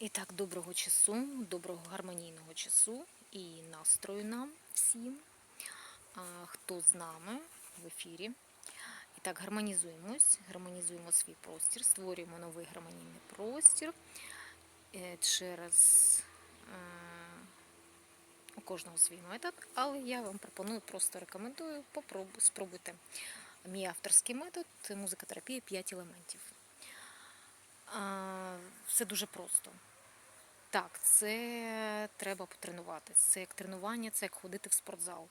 І так, доброго часу, доброго гармонійного часу і настрою нам всім, хто з нами в ефірі. І так, гармонізуємось, гармонізуємо свій простір, створюємо новий гармонійний простір через е, у кожного свій метод, але я вам пропоную, просто рекомендую, попробуй, спробуйте. Мій авторський метод музикотерапія 5 елементів. Все дуже просто. Так, це треба потренувати. Це як тренування, це як ходити в спортзал.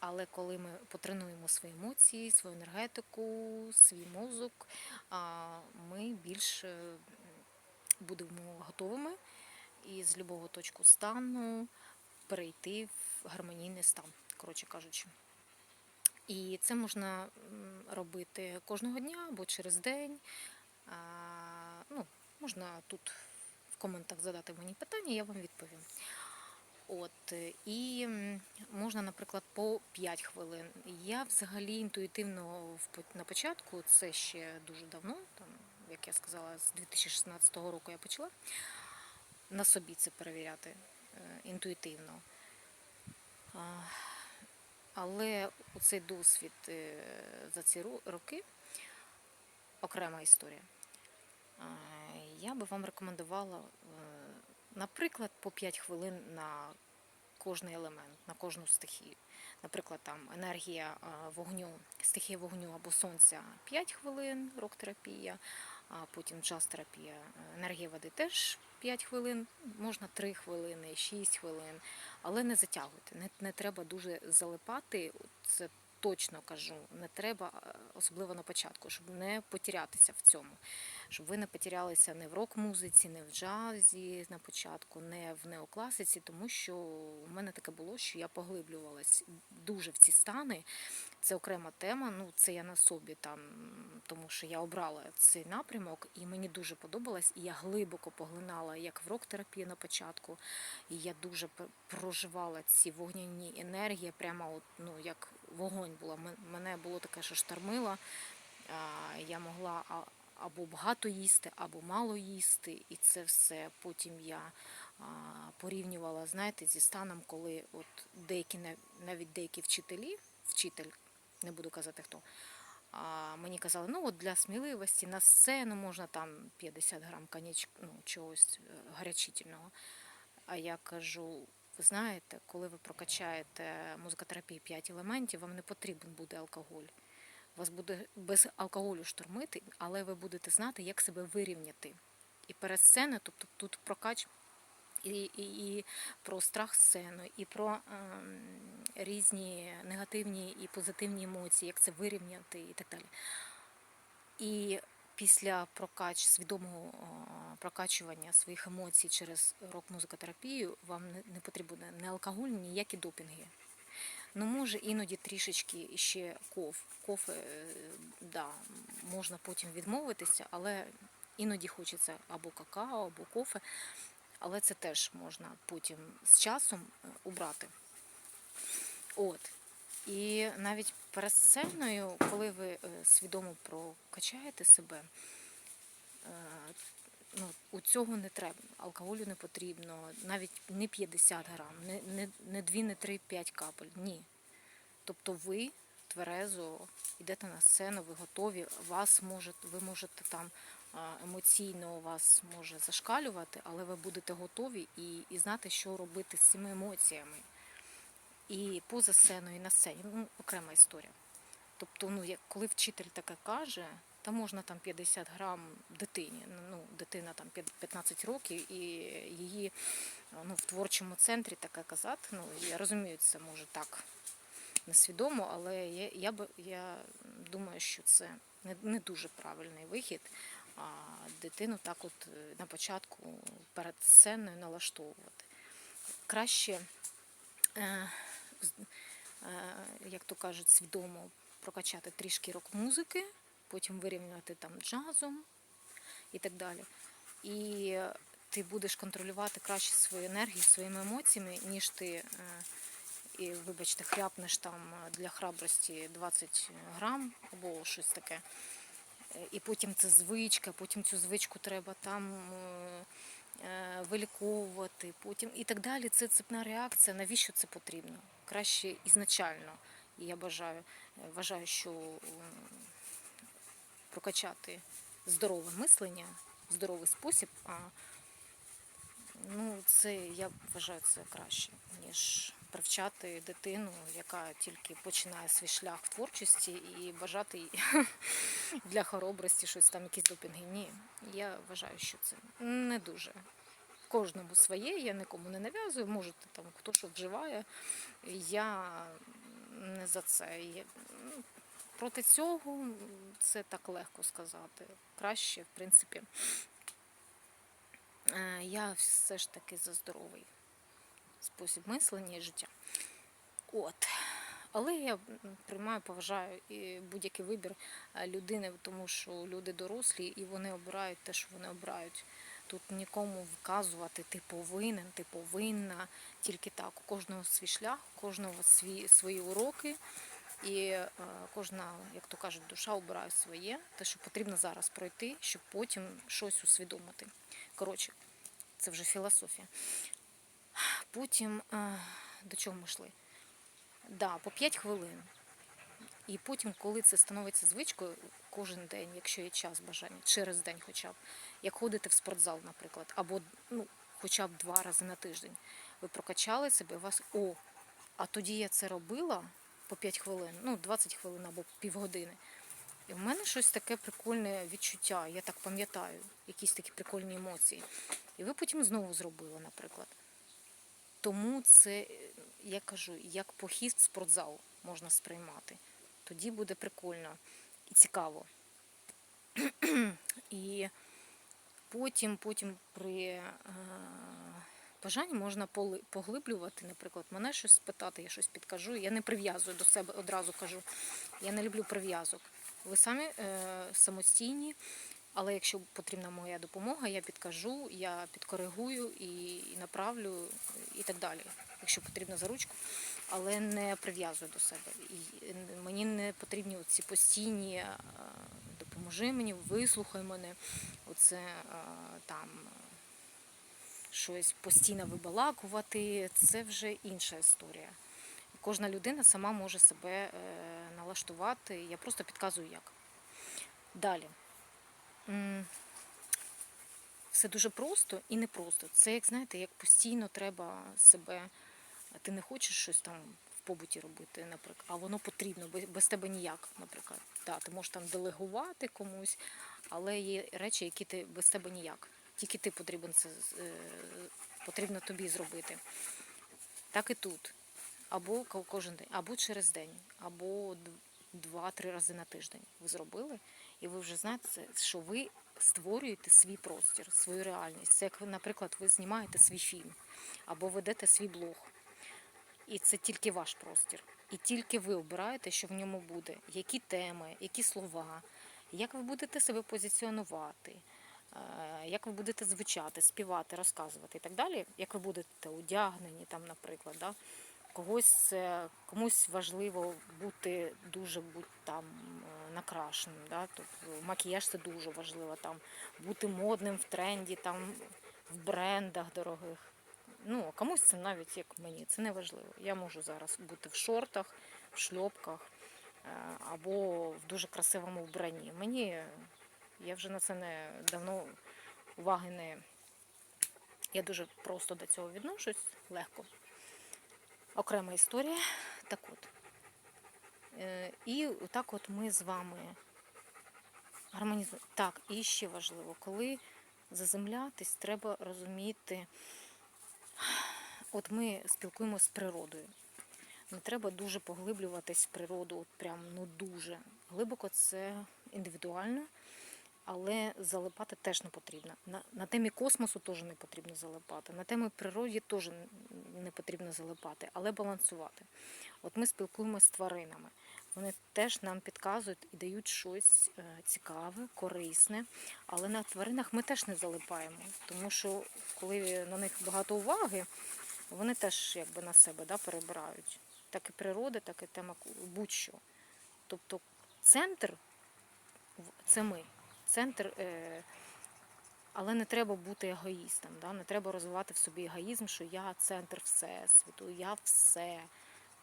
Але коли ми потренуємо свої емоції, свою енергетику, свій мозок, ми більш е, будемо готовими і з будь-якого точку стану перейти в гармонійний стан, коротше кажучи. І це можна робити кожного дня або через день. Ну, можна тут коментах задати мені питання, я вам відповім. От, е, і можна, наприклад, по 5 хвилин. Я взагалі інтуїтивно на початку, це ще дуже давно, там, як я сказала, з 2016 року я почала на собі це перевіряти е, інтуїтивно. Але цей досвід е, за ці роки окрема історія. Я би вам рекомендувала, е, наприклад, по 5 хвилин на кожний елемент, на кожну стихію. Наприклад, там енергія вогню, стихія вогню або сонця 5 хвилин, рок-терапія, а потім джаз-терапія, е, енергія води теж 5 хвилин, можна 3 хвилини, 6 хвилин, але не затягуйте, не, не треба дуже залипати. Це точно кажу, не треба, е, особливо на початку, щоб не потерятися в цьому. Щоб ви не потерялися не в рок-музиці, не в джазі на початку, не в неокласиці, тому що у мене таке було, що я поглиблювалась дуже в ці стани. Це окрема тема. Ну це я на собі там, тому що я обрала цей напрямок, і мені дуже подобалось. І я глибоко поглинала як в рок-терапії на початку. І я дуже проживала ці вогняні енергії, прямо от, ну як вогонь була. Мене було таке, що штормило. Я могла або багато їсти, або мало їсти, і це все потім я порівнювала, знаєте, зі станом, коли от деякі нав- навіть деякі вчителі, вчитель, не буду казати хто. А мені казали, ну от для сміливості на сцену можна там 50 грам коньяч, ну, чогось е, гарячительного. А я кажу, ви знаєте, коли ви прокачаєте музикотерапію 5 елементів, вам не потрібен буде алкоголь. Вас буде без алкоголю штормити, але ви будете знати, як себе вирівняти. І перед сценою, тобто тут прокач і, і, і про страх сцену, і про ем, різні негативні і позитивні емоції, як це вирівняти і так далі. І після прокач свідомого а, прокачування своїх емоцій через рок-музикотерапію вам не, не потрібен не алкоголь, ніякі допінги. Ну, може, іноді трішечки ще коф. Кофе, е, да, можна потім відмовитися, але іноді хочеться або какао, або кофе. Але це теж можна потім з часом е, убрати. От. І навіть перед коли ви е, свідомо прокачаєте себе, ну, у цього не треба, алкоголю не потрібно, навіть не 50 грам, не, не, не 2, не 3, 5 капель. Ні. Тобто ви тверезо йдете на сцену, ви готові, вас може, ви можете там емоційно вас може зашкалювати, але ви будете готові і, і знати, що робити з цими емоціями. І поза сценою, і на сцені. Ну, окрема історія. Тобто, ну, як, коли вчитель таке каже, та можна там 50 грам дитині. Ну, дитина там 15 років, і її ну, в творчому центрі таке казати. Ну, я розумію, це може так несвідомо, але я, я, б- я думаю, що це не, не дуже правильний вихід. А дитину так от е, на початку перед сценою налаштовувати. Краще е, е, як то кажуть, свідомо прокачати трішки рок-музики, потім вирівняти там джазом і так далі. І ти будеш контролювати краще свою енергію, своїми емоціями, ніж ти, е, і, вибачте, хряпнеш там для храбрості 20 грам або щось таке. Е, І потім це звичка, потім цю звичку треба там е, виліковувати, потім і так далі. Це цепна реакція. Навіщо це потрібно? Краще ізначально. І я бажаю, вважаю, що прокачати здорове мислення, здоровий спосіб, а ну, це я вважаю це краще, ніж привчати дитину, яка тільки починає свій шлях в творчості і бажати для хоробрості щось там, якісь допінги. Ні, я вважаю, що це не дуже. Кожному своє, я нікому не нав'язую, можете там хто що вживає. Я не за це. Я, ну, проти цього це так легко сказати. Краще, в принципі, е, я все ж таки за здоровий спосіб мислення і життя. От. Але я приймаю, поважаю будь-який вибір е, людини, тому що люди дорослі і вони обирають те, що вони обирають. Тут нікому вказувати ти повинен, ти повинна. Тільки так. У кожного свій шлях, у кожного свій, свої уроки. І е, кожна, як то кажуть, душа обирає своє, те, що потрібно зараз пройти, щоб потім щось усвідомити. Коротше, це вже філософія. Потім е, до чого ми йшли? Да, по 5 хвилин. І потім, коли це становиться звичкою, кожен день, якщо є час бажання, через день хоча б, як ходите в спортзал, наприклад, або ну, хоча б два рази на тиждень, ви прокачали себе, у вас о, а тоді я це робила по 5 хвилин, ну 20 хвилин або півгодини. І в мене щось таке прикольне відчуття, я так пам'ятаю, якісь такі прикольні емоції. І ви потім знову зробили, наприклад. Тому це, е, я кажу, як похід в спортзал можна сприймати. Тоді буде прикольно і цікаво. І потім, потім при бажанні можна поглиблювати, наприклад, мене щось спитати, я щось підкажу. Я не прив'язую до себе, одразу кажу. Я не люблю прив'язок. Ви самі е, самостійні, але якщо потрібна моя допомога, я підкажу, я підкоригую і, і направлю і так далі. Якщо потрібно за ручку, але не прив'язую до себе. І мені не потрібні ці постійні е, допоможи мені, вислухай мене. Оце е, там щось постійно вибалакувати. Це вже інша історія. Кожна людина сама може себе е, налаштувати. Я просто підказую як. Далі. Все дуже просто і непросто. Це, як знаєте, як постійно треба себе. Ти не хочеш щось там в побуті робити, наприклад, а воно потрібно, без тебе ніяк, наприклад. Да, ти можеш там делегувати комусь, але є речі, які ти без тебе ніяк. Тільки ти потрібен це е, потрібно тобі зробити. Так і тут. Або ко- кожен день, або через день, або два-три рази на тиждень ви зробили, і ви вже знаєте, що ви створюєте свій простір, свою реальність. Це як, наприклад, ви знімаєте свій фільм або ведете свій блог. І це тільки ваш простір. І тільки ви обираєте, що в ньому буде, які теми, які слова, як ви будете себе позиціонувати, як ви будете звучати, співати, розказувати і так далі, як ви будете одягнені, там, наприклад. Да? Когось комусь важливо бути дуже будь там е, накрашеним. Да? Тобто макіяж це дуже важливо, там бути модним в тренді, там в брендах дорогих. Ну, комусь це навіть як мені, це не важливо. Я можу зараз бути в шортах, в шльопках е, або в дуже красивому вбранні. Мені я вже на це не давно уваги не. Я дуже просто до цього відношусь, легко. Окрема історія. Так от. Е, І так от ми з вами гармонізуємо. Так, і ще важливо, коли заземлятись, треба розуміти. От ми спілкуємося з природою. Не треба дуже поглиблюватись в природу, от прям ну дуже. Глибоко це індивідуально, але залипати теж не потрібно. На, на темі космосу теж не потрібно залипати. На темі природи теж не потрібно залипати, але балансувати. От ми спілкуємося з тваринами. Вони теж нам підказують і дають щось е, цікаве, корисне. Але на тваринах ми теж не залипаємо, тому що коли на них багато уваги, вони теж якби на себе да, перебирають. Так і природа, так і тема будь-що. Тобто центр це ми. Центр е, Але не треба бути егоїстом, да? не треба розвивати в собі егоїзм, що я центр всесвіту, я все.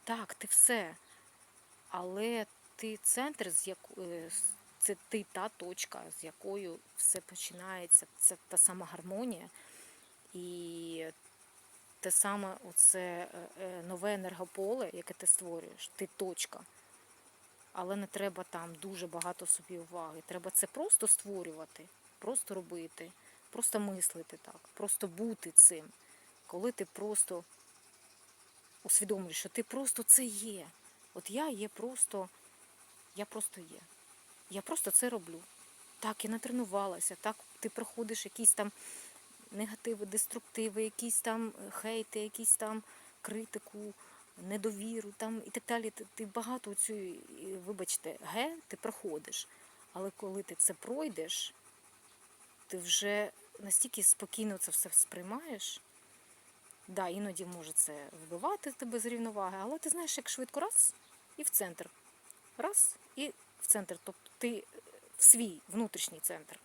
Так, ти все. Але ти центр, з якої це ти та точка, з якою все починається. Це та сама гармонія. І те саме оце е, е, нове енергополе, яке ти створюєш, ти точка. Але не треба там дуже багато собі уваги. Треба це просто створювати, просто робити, просто мислити так, просто бути цим. Коли ти просто усвідомлюєш, що ти просто це є. От я є просто, я просто є. Я просто це роблю. Так, я натренувалася, так ти проходиш якісь там негативи, деструктиви, якісь там е, хейти, якісь там критику, недовіру там і так далі. Ти, багато цю, вибачте, ге, ти проходиш. Але коли ти це пройдеш, ти вже настільки спокійно це все сприймаєш. Да, іноді може це вбивати тебе з рівноваги, але ти знаєш, як швидко раз і в центр. Раз і в центр. Тобто ти в свій внутрішній центр.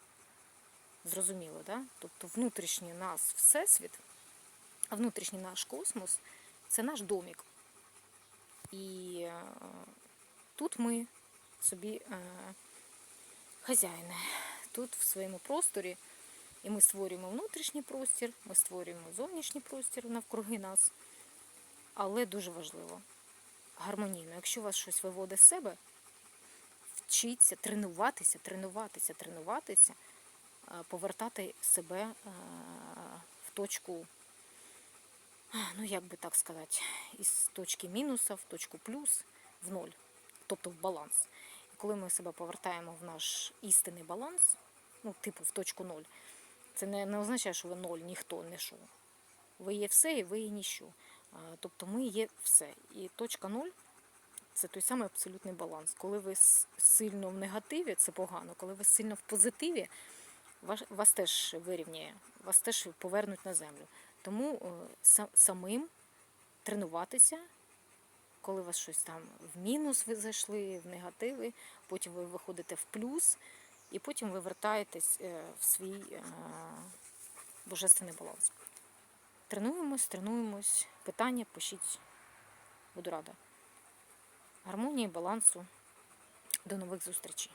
Зрозуміло, да? Тобто внутрішній нас всесвіт, а внутрішній наш космос це наш домік. І е, тут ми собі е, хазяїни. Тут в своєму просторі. І ми створюємо внутрішній простір, ми створюємо зовнішній простір навкруги нас. Але дуже важливо, гармонійно. Якщо вас щось виводить з себе, вчіться тренуватися, тренуватися, тренуватися, е, повертати себе е, в точку, ну як би так сказати, із точки мінуса в точку плюс, в ноль, тобто в баланс. І коли ми себе повертаємо в наш істинний баланс, ну, типу в точку ноль, це не, не означає, що ви ноль, ніхто, не що. Ви є все і ви є ніщо. Тобто ми є все. І точка ноль це той самий абсолютний баланс. Коли ви сильно в негативі, це погано. Коли ви сильно в позитиві, вас, вас теж вирівняє, вас теж повернуть на землю. Тому е, самим тренуватися, коли у вас щось там в мінус ви зайшли, в негативи, потім ви виходите в плюс, і потім ви вертаєтесь е, в свій е, божественний баланс. Тренуємось, тренуємось. Питання пишіть. Буду рада. Гармонії, балансу. До нових зустрічей.